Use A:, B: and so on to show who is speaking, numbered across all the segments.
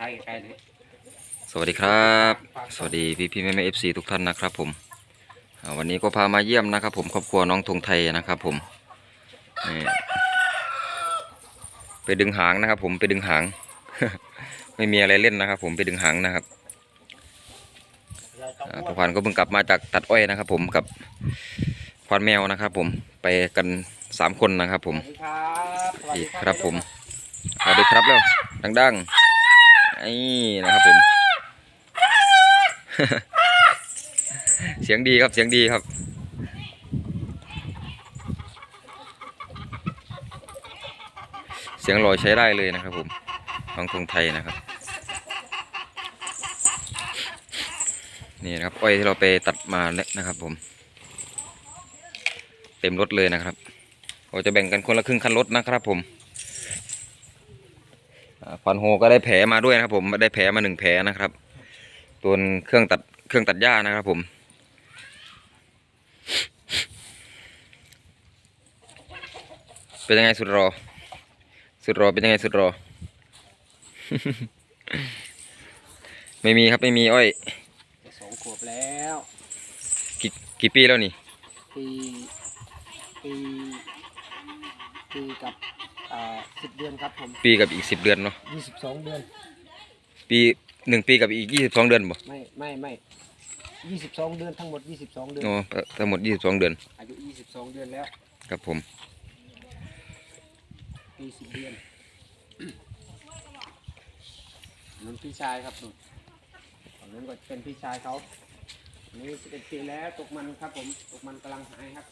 A: ท้ายใกล้ๆเลย
B: สวัสดีครับ สวัสดีพี่พี่แม่แม่เอฟซีทุกท่านนะครับ ผมอ่าวันนี้ก็พามาเยี่ยมนะครับ ผมครอบครัวน้องธงไทยนะครับ ผมนี่ไปดึงหางนะครับ ผมไปดึงหาง ไม่มีอะไรเล่นนะครับ ผมไปดึงหางนะครับอ่าประพันธ์ก็เพิ่งกลับมาจากตัดอ้อยนะครับ ผมกับควานแมวนะครับ ผมไปกันสามคนนะครับ ผม
A: สวัสดีครับสวัส
B: อี
A: ดี
B: กครับผมสวัสดีครับแล้วดังๆ ไอ้นะครับผม เสียงดีครับเสียงดีครับ เสียงลอยใช้ได้เลยนะครับผมน้องธงไทยนะครับ นี่นะครับอ้อยที่เราไปตัดมาเนี่ยนะครับผม เต็มรถเลยนะครับเราจะแบ่งกันคนละครึ่งคันรถนะครับผม อ่าฟันโฮก็ได้แผลมาด้วยนะครับผมได้แผลมาหนึ่งแผลนะครับตัวเครื่องตัดเครื่องตัดหญ้านะครับผม เป็นยังไงสุดรอ สุดรอเป็นยังไงสุดรอ ไม่มีครับไม่มีอ้อย
A: จะสองขวบแล้ว
B: กี่กี่ปีแล้วนี่
A: ปีปีปีกับอ่า สิบเดือนครับผม
B: ปีกับอีกสิบเดือนเนาะ
A: ยี่สิบสองเดือน
B: ปีหนึ่งปีกับอีกยี่สิบสองเดือนบ่
A: ไม่ไม่ไม่ยี่สิบสองเดือนทั้งหมดยี่สิบสองเดือน
B: อ๋อทั้งหมดยี่สิบสองเดือน
A: อายุยี่สิบสองเดือนแล้ว
B: ครับผม
A: ปีสิบเดือนนั่นพี่ชายครับนุ่นฝั่งนั้นก็เป็นพี่ชายเขาอันนี้สิบเอ็ดปีแล้วตกมันครับผม ตกมันกำลังหายครับ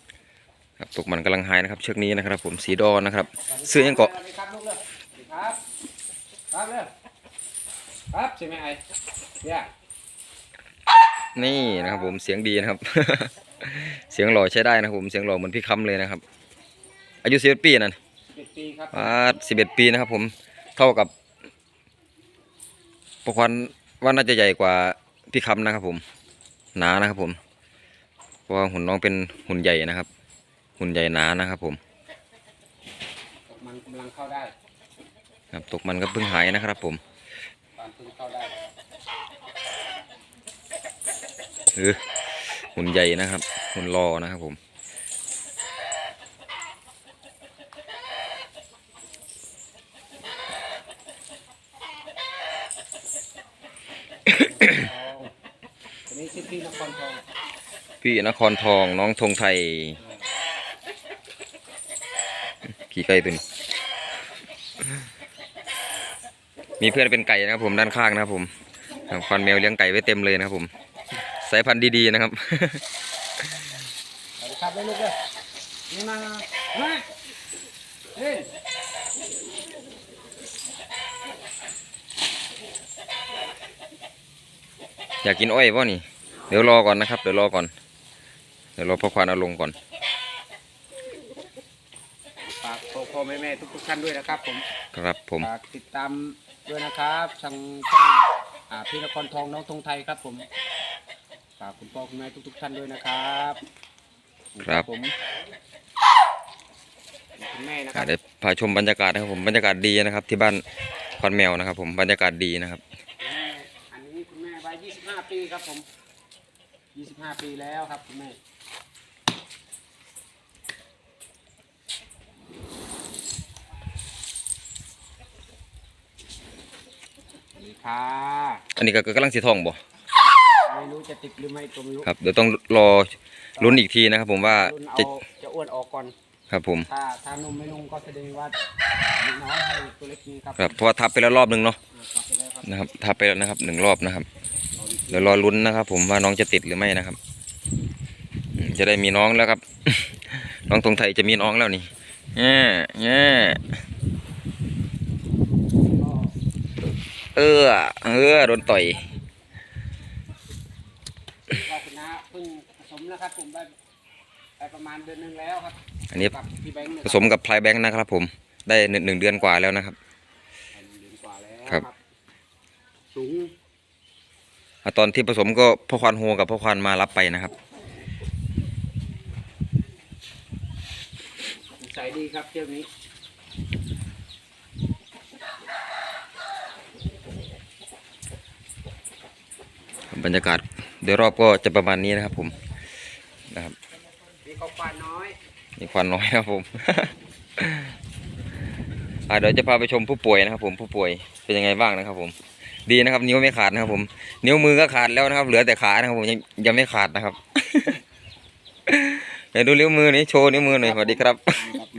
B: ครับตกมันกำลังหายนะครับ เชือกนี้นะครับผมสีดอนะครับ เสื้อยังเกาะ
A: สวัสดีครับลูกเลยสวัสดีครับครับเลยครับใช่ไหมไอ้เนี่ย
B: นี่นะครับผมเสียงดีนะครับ เสียงหล่อใช้ได้นะครับผมเสียงหล่อเหมือนพี่คำเลยนะครับ อายุสิบเอ็ดปีนั่น
A: สิบปีครับ
B: อ่าสิบเอ็ดปีนะครับ ผมเท่ากับประควันว่าน่าจะใหญ่กว่าพี่คำนะครับ ผม หนานะครับ ผมเพราะว่าหุ่นน้องเป็นหุ่นใหญ่นะครับ หุ่นใหญ่หนานะครับผม
A: ตกมันกำลังเข้าได้
B: ครับตกมันก็เพิ่งหายนะครับผม
A: ตอนเพิ่งเข้าได้
B: เออหุ่นใหญ่นะครับหุ่นรอนะครับผม
A: ทองอันนี้ชื่อพี่นครทอง
B: พี่นครทองน้องธงไทย ขี่ไก่ตัวนี้ มีเพื่อนเป็นไก่นะครับผมด้านข้างนะครับผมควันแมวเลี้ยงไก่ไว้เต็มเลยนะครับผม สายพันธุ์ดีๆนะครับ
A: ครับเลยลูกเลยนี่มามาเฮ้
B: อยากกินอ้อยป่ะนี่ เดี๋ยวรอก่อนนะครับ เดี๋ยวรอก่อน เดี๋ยวรอพ่อควานเอาลงก่อน
A: ฝาก พ่อพ่อแม่แม่ทุกทุกๆท่านด้วยนะครับผม
B: ครับผม
A: ฝากติดตามด้วยนะครับทางช่องอ่าพี่นครทองน้องธงไทยครับผมฝากคุณพ่อคุณแม่ทุกทุกๆท่านด้วยนะครับ
B: ครับ
A: ผมคุณแม่นะค
B: อ่า
A: รับ
B: เดี๋ยวพาชมบรรยากาศนะครับผมบรรยากาศดีนะครับ ที่บ้านควันแมวนะครับ ผมบรรยากาศดีนะครับ
A: อันนี้คุณแม่วัย25 ปีครับผม 25 ปีแล้วครับคุณแม่ สวัสดี ค่ะ
B: อันนี้ก็กำลังสีทองบ่
A: ไม่รู้จะติดหรือไม่ก็ไม่รู้
B: ครับเดี๋ยวต้องรอลุ้นอีกทีนะครับ ผมว่า
A: รุ่นเอา
B: จะ
A: จะอ้วนออกก่อน
B: ครับผม
A: ถ้าถ้านมไม่ลงก็แสดงว่าเด็กน้อยให้ตัวเล็กนี้ครับ
B: ครับเพราะว่าทับไปแล้วรอบหนึ่งเนาะ
A: อ่าครับไปแล้วครับ
B: นะครับทับไปแล้วนะครับหนึ่งรอบนะครับเดี๋ยวรอลุ้นนะครับ ผมว่าน้องจะติดหรือไม่นะครับอืมจะได้มีน้องแล้วครับ น้องตรงไทยจะมีน้องแล้วนี่แง่แง่ เออ เออโดนต่อย
A: ก็คุณน้าเพิ่งผสมนะครับผมได้ได้ประมาณเดือนหนึงแล้วครับ
B: อันนี้
A: กับพี่แบงค์เนี่ย
B: ผสมกับพลายแบงค์นะครับ ผมได้หนึ่งหนึ่งเดือนกว่าแล้วนะครับ
A: หนึ่งเดือนกว่าแล้ว
B: ครับ
A: สูง
B: อะตอนที่ผสมก็พ่อควานโฮกับพ่อควานมารับไปนะครับ
A: นิสัยดีครับเที่ยวนี้
B: บรรยากาศโดยรอบก็จะประมาณนี้นะครับ ผมนะครับ
A: มีข้าวปลาน้อย
B: มีควันน้อยครับผมอ่าเดี๋ยวจะพาไปชมผู้ป่วยนะครับ ผมผู้ป่วยเป็นยังไงบ้างนะครับ ผม ดีนะครับ นิ้วไม่ขาดนะครับ ผม นิ้วมือก็ขาดแล้วนะครับ เหลือแต่ขานะครับ ผมยังยังไม่ขาดนะครับเดี๋ยวดูนิ้วมือนี้โชว์นิ้วมือหน่อยสวัสดีครับ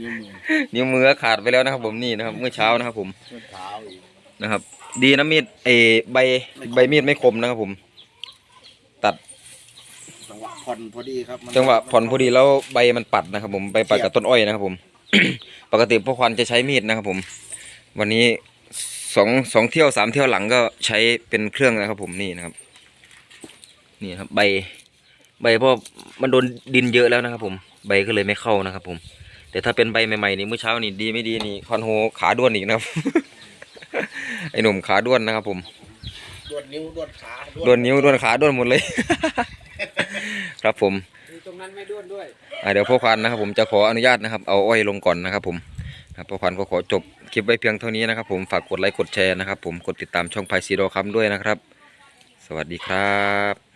C: นิ้วมือ
B: นิ้วมือขาดไปแล้วนะครับ ผมนี่นะครับ เมื่อเช้านะครับ ผม
C: เท้าเท้า
B: นะครับ ดีนะมีดเออใบใบมีดไม่คมนะครับ ผม ตัด
C: จังหวะผ่อนพอดีครับมัน
B: จังหวะผ่อนพอดีแล้วใบมันปัดนะครับผมใบปัดกับต้นอ้อยนะครับผม ปกติพวกควันจะใช้มีดนะครับผม วันนี้สองสองเที่ยวสามเที่ยวหลังก็ใช้เป็นเครื่องนะครับผมนี่นะครับ นี่ครับ ใบ ใบเพราะมันโดนดินเยอะแล้วนะครับ ผม ใบก็เลยไม่เข้านะครับ ผม แต่ถ้าเป็นใบใหม่ๆนี่เมื่อเช้านี่ดีไม่ดีนี่คอนโฮขาด้วนอีกนะครับ ไอ้หนุ่มขาด้วนนะครับผม
C: ดวดนิ้วดวดขา
B: ด้วนนิ้วด้วนขาด้วนหมดเลย ครับผม
A: มีตรงนั้นไม่ด้วนด้วย
B: อ่าเดี๋ยวพ่อควันนะครับ ผมจะขออนุญาตนะครับ เอาอ้อยลงก่อนนะครับ ผมครับพ่อควันก็ขอจบคลิปไว้เพียงเท่านี้นะครับ ผมฝากกดไลค์กดแชร์นะครับ ผมกดติดตามช่องไพซีโดคัมด้วยนะครับ สวัสดีครับ